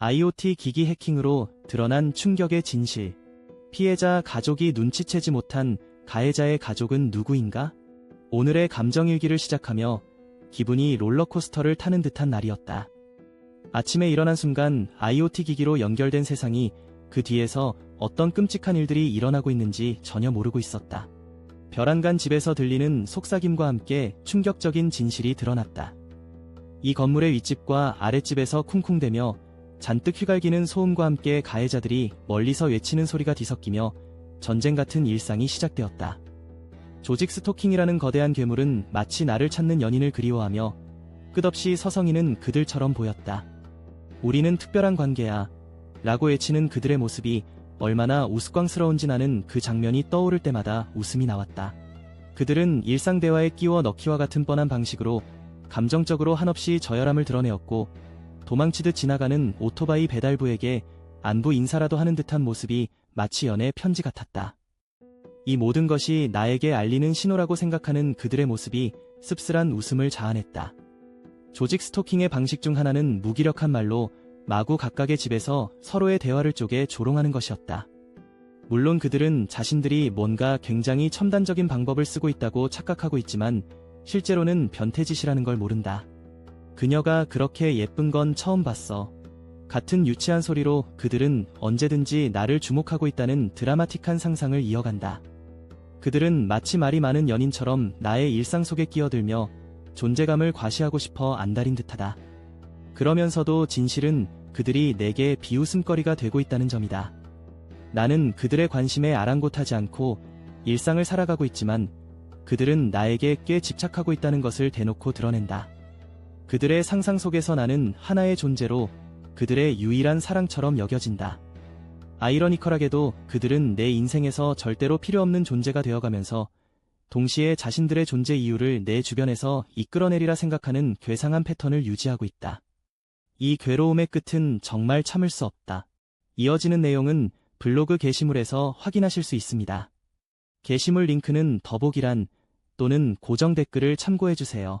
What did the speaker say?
IoT 기기 해킹으로 드러난 충격의 진실. 피해자 가족이 눈치채지 못한 가해자의 가족은 누구인가? 오늘의 감정일기를 시작하며 기분이 롤러코스터를 타는 듯한 날이었다. 아침에 일어난 순간 IoT 기기로 연결된 세상이 그 뒤에서 어떤 끔찍한 일들이 일어나고 있는지 전혀 모르고 있었다. 벼랑간 집에서 들리는 속삭임과 함께 충격적인 진실이 드러났다. 이 건물의 윗집과 아랫집에서 쿵쿵대며 잔뜩 휘갈기는 소음과 함께 가해자들이 멀리서 외치는 소리가 뒤섞이며 전쟁 같은 일상이 시작되었다. 조직 스토킹이라는 거대한 괴물은 마치 나를 찾는 연인을 그리워하며 끝없이 서성이는 그들처럼 보였다. 우리는 특별한 관계야. 라고 외치는 그들의 모습이 얼마나 우스꽝스러운지 나는 그 장면이 떠오를 때마다 웃음이 나왔다. 그들은 일상 대화에 끼워 넣기와 같은 뻔한 방식으로 감정적으로 한없이 저열함을 드러내었고 도망치듯 지나가는 오토바이 배달부에게 안부 인사라도 하는 듯한 모습이 마치 연애 편지 같았다. 이 모든 것이 나에게 알리는 신호라고 생각하는 그들의 모습이 씁쓸한 웃음을 자아냈다. 조직 스토킹의 방식 중 하나는 무기력한 말로 마구 각각의 집에서 서로의 대화를 쪼개 조롱하는 것이었다. 물론 그들은 자신들이 뭔가 굉장히 첨단적인 방법을 쓰고 있다고 착각하고 있지만 실제로는 변태짓이라는 걸 모른다. 그녀가 그렇게 예쁜 건 처음 봤어. 같은 유치한 소리로 그들은 언제든지 나를 주목하고 있다는 드라마틱한 상상을 이어간다. 그들은 마치 말이 많은 연인처럼 나의 일상 속에 끼어들며 존재감을 과시하고 싶어 안달인 듯하다. 그러면서도 진실은 그들이 내게 비웃음거리가 되고 있다는 점이다. 나는 그들의 관심에 아랑곳하지 않고 일상을 살아가고 있지만 그들은 나에게 꽤 집착하고 있다는 것을 대놓고 드러낸다. 그들의 상상 속에서 나는 하나의 존재로 그들의 유일한 사랑처럼 여겨진다. 아이러니컬하게도 그들은 내 인생에서 절대로 필요 없는 존재가 되어가면서 동시에 자신들의 존재 이유를 내 주변에서 이끌어내리라 생각하는 괴상한 패턴을 유지하고 있다. 이 괴로움의 끝은 정말 참을 수 없다. 이어지는 내용은 블로그 게시물에서 확인하실 수 있습니다. 게시물 링크는 더보기란 또는 고정 댓글을 참고해주세요.